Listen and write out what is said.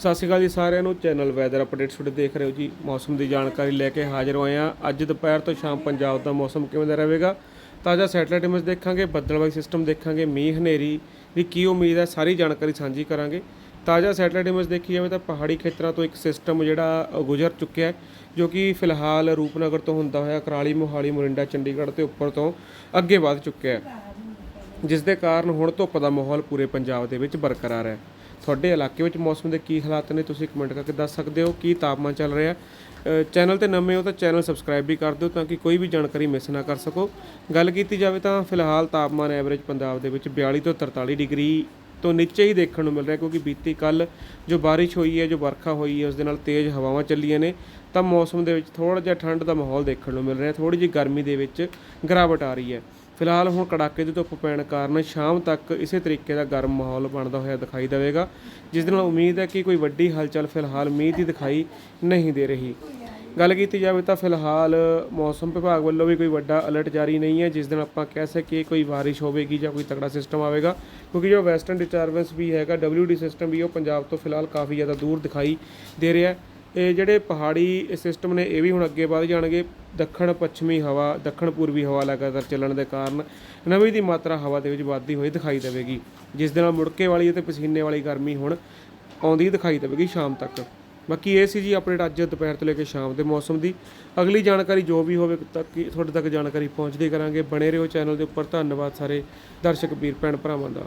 ਸਤਿ ਸ਼੍ਰੀ ਅਕਾਲ ਜੀ ਸਾਰਿਆਂ ਨੂੰ। ਚੈਨਲ ਵੈਦਰ ਅਪਡੇਟ ਤੁਹਾਡੇ ਦੇਖ ਰਹੇ ਹੋ ਜੀ। ਮੌਸਮ ਦੀ ਜਾਣਕਾਰੀ ਲੈ ਕੇ ਹਾਜ਼ਰ ਹੋਏ ਹਾਂ। ਅੱਜ ਦੁਪਹਿਰ ਤੋਂ ਸ਼ਾਮ ਪੰਜਾਬ ਦਾ ਮੌਸਮ ਕਿਵੇਂ ਦਾ ਰਹੇਗਾ? ਤਾਜ਼ਾ ਸੈਟਲਾਈਟ ਇਮੇਜ ਦੇਖਾਂਗੇ, ਬੱਦਲਵਾਈ ਸਿਸਟਮ ਦੇਖਾਂਗੇ, ਮੀਂਹ, ਹਨੇਰੀ ਦੀ ਕੀ ਉਮੀਦ ਹੈ, ਸਾਰੀ ਜਾਣਕਾਰੀ ਸਾਂਝੀ ਕਰਾਂਗੇ। ਤਾਜ਼ਾ ਸੈਟਲਾਈਟ ਇਮੇਜ ਦੇਖੀ ਜਾਵੇ ਤਾਂ ਪਹਾੜੀ ਖੇਤਰਾਂ ਤੋਂ ਇੱਕ ਸਿਸਟਮ ਜਿਹੜਾ ਗੁਜ਼ਰ ਚੁੱਕਿਆ ਹੈ, ਜੋ ਕਿ ਫਿਲਹਾਲ ਰੂਪਨਗਰ ਤੋਂ ਹੁੰਦਾ ਹੋਇਆ ਕਰਾਲੀ, ਮੋਹਾਲੀ, ਮੋਰਿੰਡਾ, ਚੰਡੀਗੜ੍ਹ ਤੇ ਉੱਪਰ ਤੋਂ ਅੱਗੇ ਵਧ ਚੁੱਕਿਆ ਹੈ। ਜਿਸ ਦੇ ਕਾਰਨ ਹੁਣ ਧੁੱਪ ਦਾ ਮਾਹੌਲ ਪੂਰੇ ਪੰਜਾਬ ਦੇ ਵਿੱਚ ਬਰਕਰਾਰ ਹੈ। ਤੁਹਾਡੇ ਇਲਾਕੇ ਵਿੱਚ ਮੌਸਮ ਦੇ ਕੀ ਹਾਲਾਤ ਨੇ, ਤੁਸੀਂ ਕਮੈਂਟ ਕਰਕੇ ਦੱਸ ਸਕਦੇ ਹੋ, ਕੀ ਤਾਪਮਾਨ ਚੱਲ ਰਿਹਾ ਚੈਨਲ ਤੇ ਨਵੇਂ ਹੋ ਤਾਂ ਚੈਨਲ ਸਬਸਕ੍ਰਾਈਬ ਵੀ ਕਰ ਦਿਓ ਤਾਂ ਕਿ ਕੋਈ ਵੀ ਜਾਣਕਾਰੀ ਮਿਸ ਨਾ ਕਰ ਸਕੋ। ਗੱਲ ਕੀਤੀ ਜਾਵੇ ਤਾਂ ਫਿਲਹਾਲ ਤਾਪਮਾਨ ਐਵਰੇਜ ਪੰਜਾਬ ਦੇ ਵਿੱਚ 42 ਤੋਂ 43 ਡਿਗਰੀ ਤੋਂ ਨੀਚੇ ਹੀ ਦੇਖਣ ਨੂੰ ਮਿਲ ਰਿਹਾ ਕਿਉਂਕਿ ਬੀਤੀ ਕੱਲ ਜੋ ਬਾਰਿਸ਼ ਹੋਈ ਹੈ, ਜੋ ਵਰਖਾ ਹੋਈ ਹੈ, ਉਸ ਦੇ ਨਾਲ ਤੇਜ਼ ਹਵਾਵਾਂ ਚੱਲੀਆਂ ਨੇ, ਤਾਂ ਮੌਸਮ ਦੇ ਵਿੱਚ ਥੋੜਾ ਜਿਹਾ ਠੰਡ ਦਾ ਮਾਹੌਲ ਦੇਖਣ ਨੂੰ ਮਿਲ ਰਿਹਾ ਥੋੜੀ ਜਿਹੀ ਗਰਮੀ ਦੇ ਵਿੱਚ ਗਿਰਾਵਟ ਆ ਰਹੀ ਹੈ। ਫਿਲਹਾਲ ਹੁਣ ਕੜਾਕੇ ਦੀ ਧੁੱਪ ਪੈਣ ਕਾਰਨ ਸ਼ਾਮ ਤੱਕ ਇਸੇ ਤਰੀਕੇ ਦਾ ਗਰਮ ਮਾਹੌਲ ਬਣਦਾ ਹੋਇਆ ਦਿਖਾਈ ਦੇਵੇਗਾ, ਜਿਸ ਦੇ ਨਾਲ ਉਮੀਦ ਹੈ ਕਿ ਕੋਈ ਵੱਡੀ ਹਲਚਲ ਫਿਲਹਾਲ ਮੀਂਹ ਦੀ ਦਿਖਾਈ ਨਹੀਂ ਦੇ ਰਹੀ। ਗੱਲ ਕੀਤੀ ਜਾਵੇ ਤਾਂ ਫਿਲਹਾਲ ਮੌਸਮ ਵਿਭਾਗ ਵੱਲੋਂ ਵੀ ਕੋਈ ਵੱਡਾ ਅਲਰਟ ਜਾਰੀ ਨਹੀਂ ਹੈ, ਜਿਸ ਦਿਨ ਆਪਾਂ ਕਹਿ ਸਕੀਏ ਕੋਈ ਬਾਰਿਸ਼ ਹੋਵੇਗੀ ਜਾਂ ਕੋਈ ਤਕੜਾ ਸਿਸਟਮ ਆਵੇਗਾ, ਕਿਉਂਕਿ ਜੋ ਵੈਸਟਰਨ ਡਿਸਟਰਬੈਂਸ ਵੀ ਹੈਗਾ WD ਸਿਸਟਮ ਵੀ ਉਹ ਪੰਜਾਬ ਤੋਂ ਫਿਲਹਾਲ ਕਾਫੀ ਜ਼ਿਆਦਾ ਦੂਰ ਦਿਖਾਈ ਦੇ ਰਿਹਾ ਹੈ। ਇਹ ਜਿਹੜੇ ਪਹਾੜੀ ਸਿਸਟਮ ਨੇ, ਇਹ ਵੀ ਹੁਣ ਅੱਗੇ ਵਧ ਜਾਣਗੇ। ਦੱਖਣ ਪੱਛਮੀ ਹਵਾ, ਦੱਖਣ ਪੂਰਬੀ ਹਵਾ ਲਗਾਤਾਰ ਚੱਲਣ ਦੇ ਕਾਰਨ ਨਮੀ ਦੀ ਮਾਤਰਾ ਹਵਾ ਦੇ ਵਿੱਚ ਵੱਧਦੀ ਹੋਈ ਦਿਖਾਈ ਦੇਵੇਗੀ। ਜਿਸ ਦੇ ਨਾਲ ਮੁੜਕੇ ਵਾਲੀ ਅਤੇ ਪਸੀਨੇ ਵਾਲੀ ਗਰਮੀ ਹੁਣ ਆਉਂਦੀ ਦਿਖਾਈ ਦੇਵੇਗੀ ਸ਼ਾਮ ਤੱਕ। ਬਾਕੀ ਇਹ ਸੀ ਜੀ ਅਪਡੇਟ ਅੱਜ ਦੁਪਹਿਰ ਤੋਂ ਲੈ ਕੇ ਸ਼ਾਮ ਦੇ ਮੌਸਮ ਦੀ। ਅਗਲੀ ਜਾਣਕਾਰੀ ਜੋ ਵੀ ਹੋਵੇ ਤੱਕ ਤੁਹਾਡੇ ਤੱਕ ਜਾਣਕਾਰੀ ਪਹੁੰਚਦੀ ਕਰਾਂਗੇ। ਬਣੇ ਰਹੋ ਚੈਨਲ ਦੇ ਉੱਪਰ। ਧੰਨਵਾਦ ਸਾਰੇ ਦਰਸ਼ਕ, ਵੀਰ, ਭੈਣ ਭਰਾਵਾਂ ਦਾ।